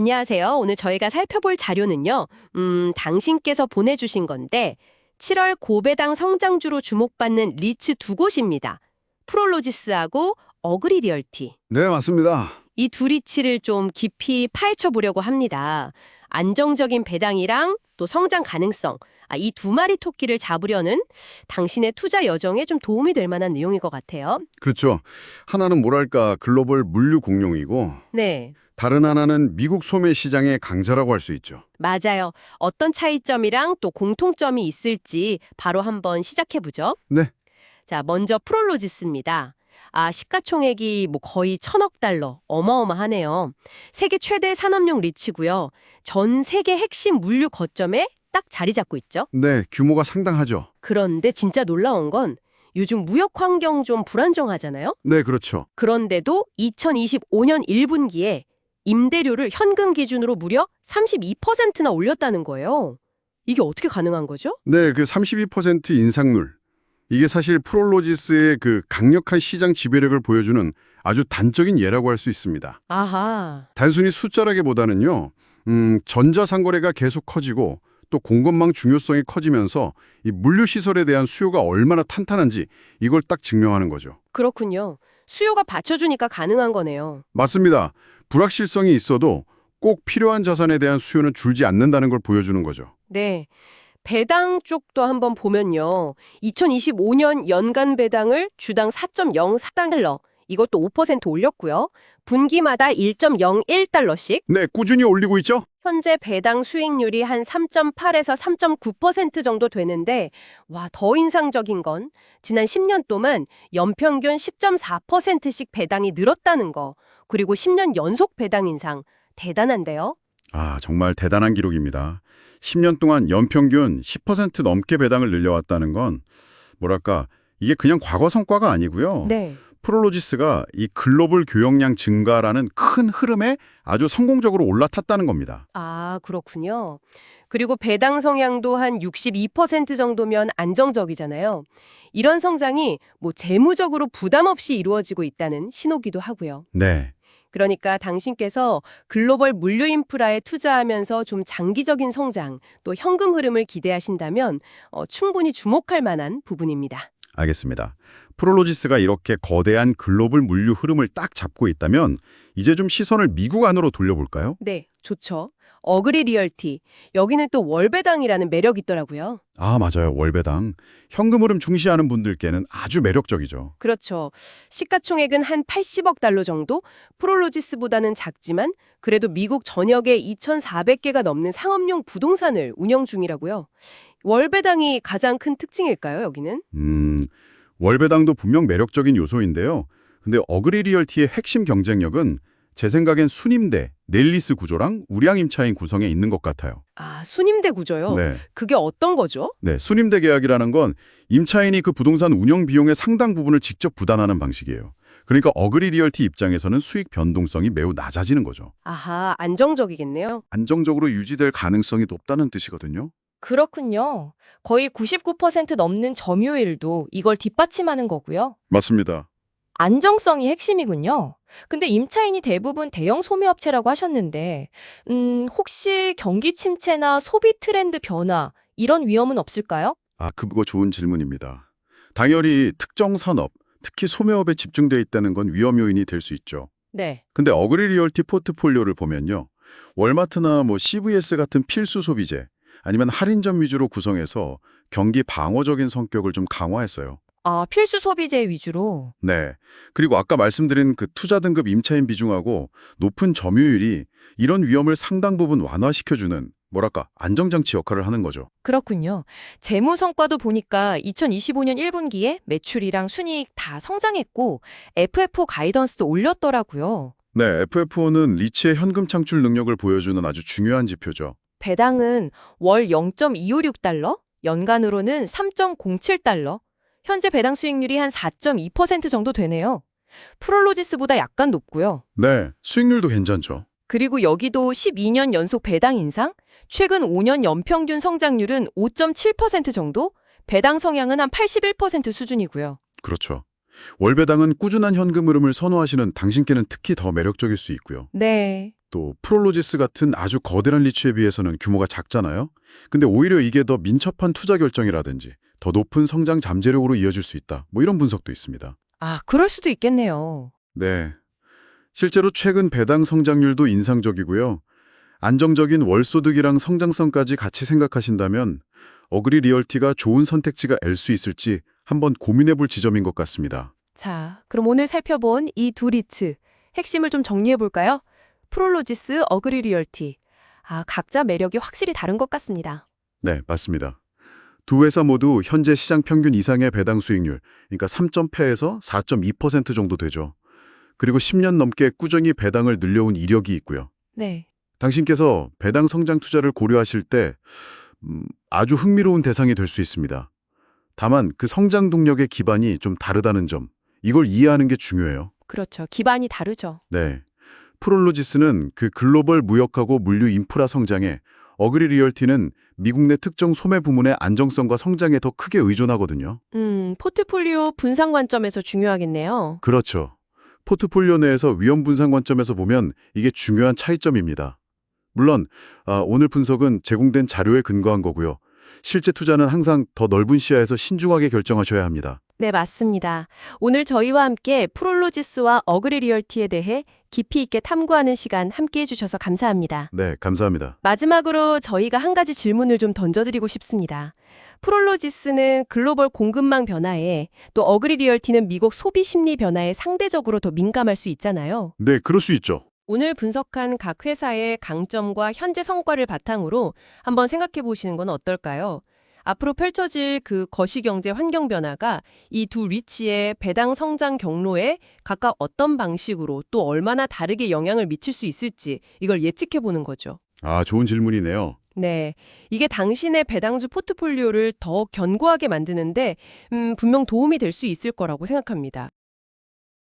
안녕하세요. 오늘 저희가 살펴볼 자료는요. 음, 당신께서 보내주신 건데 7월 고배당 성장주로 주목받는 리츠 두 곳입니다. 프롤로지스하고 어그리 리얼티. 네, 맞습니다. 이 두 리츠를 좀 깊이 파헤쳐 보려고 합니다. 안정적인 배당이랑 또 성장 가능성, 아, 이 두 마리 토끼를 잡으려는 당신의 투자 여정에 좀 도움이 될 만한 내용일 것 같아요. 그렇죠. 하나는 뭐랄까 글로벌 물류 공룡이고 네, 다른 하나는 미국 소매 시장의 강자라고 할 수 있죠. 맞아요. 어떤 차이점이랑 또 공통점이 있을지 바로 한번 시작해 보죠. 네. 자, 먼저 프롤로지스입니다. 아, 시가총액이 뭐 거의 천억 달러. 어마어마하네요. 세계 최대 산업용 리츠고요. 전 세계 핵심 물류 거점에 딱 자리 잡고 있죠. 네, 규모가 상당하죠. 그런데 진짜 놀라운 건 요즘 무역 환경 좀 불안정하잖아요. 네, 그렇죠. 그런데도 2025년 1분기에 임대료를 현금 기준으로 무려 32%나 올렸다는 거예요. 이게 어떻게 가능한 거죠? 네, 그 32% 인상률. 이게 사실 프롤로지스의 그 강력한 시장 지배력을 보여주는 아주 단적인 예라고 할 수 있습니다. 아하. 단순히 숫자라기보다는요. 음, 전자상거래가 계속 커지고 또 공급망 중요성이 커지면서 이 물류 시설에 대한 수요가 얼마나 탄탄한지 이걸 딱 증명하는 거죠. 그렇군요. 수요가 받쳐주니까 가능한 거네요. 맞습니다. 불확실성이 있어도 꼭 필요한 자산에 대한 수요는 줄지 않는다는 걸 보여주는 거죠. 네. 배당 쪽도 한번 보면요. 2025년 연간 배당을 주당 4.04달러, 이것도 5% 올렸고요. 분기마다 1.01달러씩, 네, 꾸준히 올리고 있죠? 현재 배당 수익률이 한 3.8에서 3.9% 정도 되는데, 와, 더 인상적인 건 지난 10년 동안 연평균 10.4%씩 배당이 늘었다는 거, 그리고 10년 연속 배당 인상, 대단한데요? 아, 정말 대단한 기록입니다. 10년 동안 연평균 10% 넘게 배당을 늘려왔다는 건 뭐랄까, 이게 그냥 과거 성과가 아니고요. 네. 프롤로지스가 이 글로벌 교역량 증가라는 큰 흐름에 아주 성공적으로 올라탔다는 겁니다. 아, 그렇군요. 그리고 배당 성향도 한 62% 정도면 안정적이잖아요. 이런 성장이 뭐 재무적으로 부담 없이 이루어지고 있다는 신호기도 하고요. 네. 그러니까 당신께서 글로벌 물류 인프라에 투자하면서 좀 장기적인 성장, 또 현금 흐름을 기대하신다면 어, 충분히 주목할 만한 부분입니다. 알겠습니다. 프롤로지스가 이렇게 거대한 글로벌 물류 흐름을 딱 잡고 있다면 이제 좀 시선을 미국 안으로 돌려볼까요? 네, 좋죠. 어그리 리얼티. 여기는 또 월배당이라는 매력이 있더라고요. 아, 맞아요. 월배당. 현금 흐름 중시하는 분들께는 아주 매력적이죠. 그렇죠. 시가총액은 한 80억 달러 정도? 프롤로지스보다는 작지만 그래도 미국 전역에 2,400개가 넘는 상업용 부동산을 운영 중이라고요. 월배당이 가장 큰 특징일까요, 여기는? 음, 월배당도 분명 매력적인 요소인데요. 근데 어그리 리얼티의 핵심 경쟁력은 제 생각엔 순임대, 넬리스 구조랑 우량임차인 구성에 있는 것 같아요. 아, 순임대 구조요? 네. 그게 어떤 거죠? 네, 순임대 계약이라는 건 임차인이 그 부동산 운영 비용의 상당 부분을 직접 부담하는 방식이에요. 그러니까 어그리 리얼티 입장에서는 수익 변동성이 매우 낮아지는 거죠. 아하, 안정적이겠네요. 안정적으로 유지될 가능성이 높다는 뜻이거든요. 그렇군요. 거의 99% 넘는 점유율도 이걸 뒷받침하는 거고요. 맞습니다. 안정성이 핵심이군요. 근데 임차인이 대부분 대형 소매업체라고 하셨는데, 음, 혹시 경기 침체나 소비 트렌드 변화, 이런 위험은 없을까요? 아, 그거 좋은 질문입니다. 당연히 특정 산업, 특히 소매업에 집중돼 있다는 건 위험 요인이 될 수 있죠. 네. 근데 어그리 리얼티 포트폴리오를 보면요. 월마트나 뭐 CVS 같은 필수 소비재, 아니면 할인점 위주로 구성해서 경기 방어적인 성격을 좀 강화했어요. 아, 필수 소비재 위주로. 네. 그리고 아까 말씀드린 그 투자 등급 임차인 비중하고 높은 점유율이 이런 위험을 상당 부분 완화시켜주는 뭐랄까 안정장치 역할을 하는 거죠. 그렇군요. 재무 성과도 보니까 2025년 1분기에 매출이랑 순이익 다 성장했고, FFO 가이던스도 올렸더라고요. 네, FFO는 리츠의 현금 창출 능력을 보여주는 아주 중요한 지표죠. 배당은 월 0.256달러, 연간으로는 3.07달러, 현재 배당 수익률이 한 4.2% 정도 되네요. 프롤로지스보다 약간 높고요. 네, 수익률도 괜찮죠. 그리고 여기도 12년 연속 배당 인상, 최근 5년 연평균 성장률은 5.7% 정도, 배당 성향은 한 81% 수준이고요. 그렇죠. 월배당은 꾸준한 현금 흐름을 선호하시는 당신께는 특히 더 매력적일 수 있고요. 네. 또 프롤로지스 같은 아주 거대한 리츠에 비해서는 규모가 작잖아요. 근데 오히려 이게 더 민첩한 투자 결정이라든지 더 높은 성장 잠재력으로 이어질 수 있다. 뭐 이런 분석도 있습니다. 아, 그럴 수도 있겠네요. 네. 실제로 최근 배당 성장률도 인상적이고요. 안정적인 월소득이랑 성장성까지 같이 생각하신다면 어그리 리얼티가 좋은 선택지가 알 수 있을지 한번 고민해 볼 지점인 것 같습니다. 자, 그럼 오늘 살펴본 이 두 리츠 핵심을 좀 정리해 볼까요? 프롤로지스, 어그리 리얼티. 아, 각자 매력이 확실히 다른 것 같습니다. 네, 맞습니다. 두 회사 모두 현재 시장 평균 이상의 배당 수익률, 그러니까 3.8에서 4.2% 정도 되죠. 그리고 10년 넘게 꾸준히 배당을 늘려온 이력이 있고요. 네. 당신께서 배당 성장 투자를 고려하실 때 음, 아주 흥미로운 대상이 될 수 있습니다. 다만 그 성장 동력의 기반이 좀 다르다는 점, 이걸 이해하는 게 중요해요. 그렇죠. 기반이 다르죠. 네. 프롤로지스는 그 글로벌 무역하고 물류 인프라 성장에 어그리 리얼티는 미국 내 특정 소매 부문의 안정성과 성장에 더 크게 의존하거든요. 음, 포트폴리오 분산 관점에서 중요하겠네요. 그렇죠. 포트폴리오 내에서 위험 분산 관점에서 보면 이게 중요한 차이점입니다. 물론 아, 오늘 분석은 제공된 자료에 근거한 거고요. 실제 투자는 항상 더 넓은 시야에서 신중하게 결정하셔야 합니다. 네, 맞습니다. 오늘 저희와 함께 프롤로지스와 어그리 리얼티에 대해 깊이 있게 탐구하는 시간 함께 해주셔서 감사합니다. 네, 감사합니다. 마지막으로 저희가 한 가지 질문을 좀 던져드리고 싶습니다. 프롤로지스는 글로벌 공급망 변화에 또 어그리 리얼티는 미국 소비 심리 변화에 상대적으로 더 민감할 수 있잖아요. 네, 그럴 수 있죠. 오늘 분석한 각 회사의 강점과 현재 성과를 바탕으로 한번 생각해 보시는 건 어떨까요? 앞으로 펼쳐질 그 거시경제 환경 변화가 이두 리치의 배당 성장 경로에 각각 어떤 방식으로 또 얼마나 다르게 영향을 미칠 수 있을지 이걸 예측해 보는 거죠. 아, 좋은 질문이네요. 네. 이게 당신의 배당주 포트폴리오를 더 견고하게 만드는데, 음, 분명 도움이 될 수 있을 거라고 생각합니다.